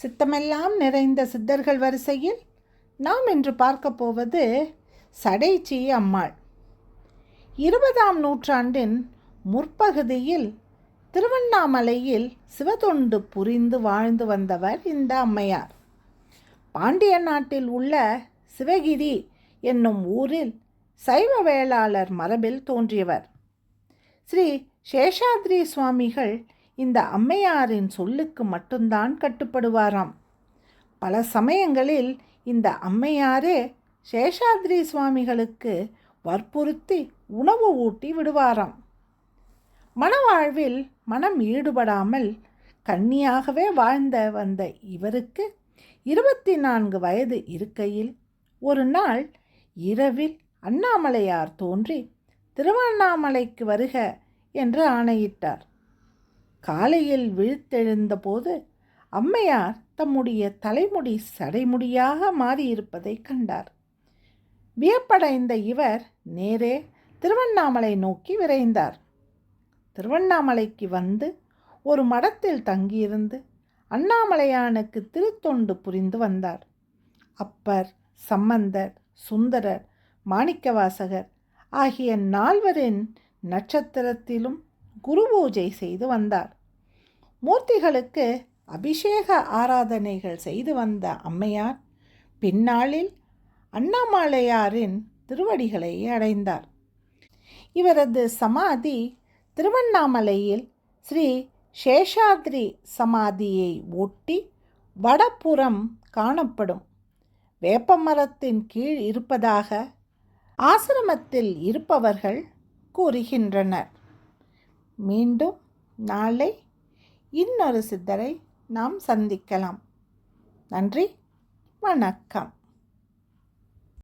சித்தமெல்லாம் நிறைந்த சித்தர்கள் வரிசையில் நாம் இன்று பார்க்க போவது சடைச்சி அம்மாள். இருபதாம் நூற்றாண்டின் முற்பகுதியில் திருவண்ணாமலையில் சிவதொண்டு புரிந்து வாழ்ந்து வந்தவர் இந்த அம்மையார். பாண்டிய நாட்டில் உள்ள சிவகிரி என்னும் ஊரில் சைவ வேளாளர் மரபில் தோன்றியவர். ஸ்ரீ சேஷாத்ரி சுவாமிகள் இந்த அம்மையாரின் சொல்லுக்கு மட்டும்தான் கட்டுப்படுவாராம். பல சமயங்களில் இந்த அம்மையாரே சேஷாத்ரி சுவாமிகளுக்கு வற்புறுத்தி உணவு ஊட்டி விடுவாராம். மனவாழ்வில் மனம் ஈடுபடாமல் கன்னியாகவே வாழ்ந்த வந்த இவருக்கு இருபத்தி நான்கு வயது இருக்கையில் ஒரு நாள் இரவில் அண்ணாமலையார் தோன்றி திருவண்ணாமலைக்கு வருக என்று ஆணையிட்டார். காலையில் விழித்தெழுந்தபோது அம்மையார் தம்முடைய தலைமுடி சடைமுடியாக மாறியிருப்பதை கண்டார். வியப்படைந்த இவர் நேரே திருவண்ணாமலை நோக்கி விரைந்தார். திருவண்ணாமலைக்கு வந்து ஒரு மடத்தில் தங்கியிருந்து அண்ணாமலையானுக்கு திருத்தொண்டு புரிந்து வந்தார். அப்பர் சம்பந்தர் சுந்தரர் மாணிக்கவாசகர் ஆகிய நால்வரின் நட்சத்திரத்திலும் குரு பூஜை செய்து வந்தார். மூர்த்திகளுக்கு அபிஷேக ஆராதனைகள் செய்து வந்த அம்மையார் பின்னாளில் அண்ணாமலையாரின் திருவடிகளை அடைந்தார். இவரது சமாதி திருவண்ணாமலையில் ஸ்ரீ சேஷாத்ரி சமாதியை ஒட்டி வடப்புறம் காணப்படும். வேப்பமரத்தின் கீழ் இருப்பதாக ஆசிரமத்தில் இருப்பவர்கள் கூறுகின்றனர். மீண்டும் நாளை இன்னொரு சித்தரை நாம் சந்திக்கலாம். நன்றி. வணக்கம்.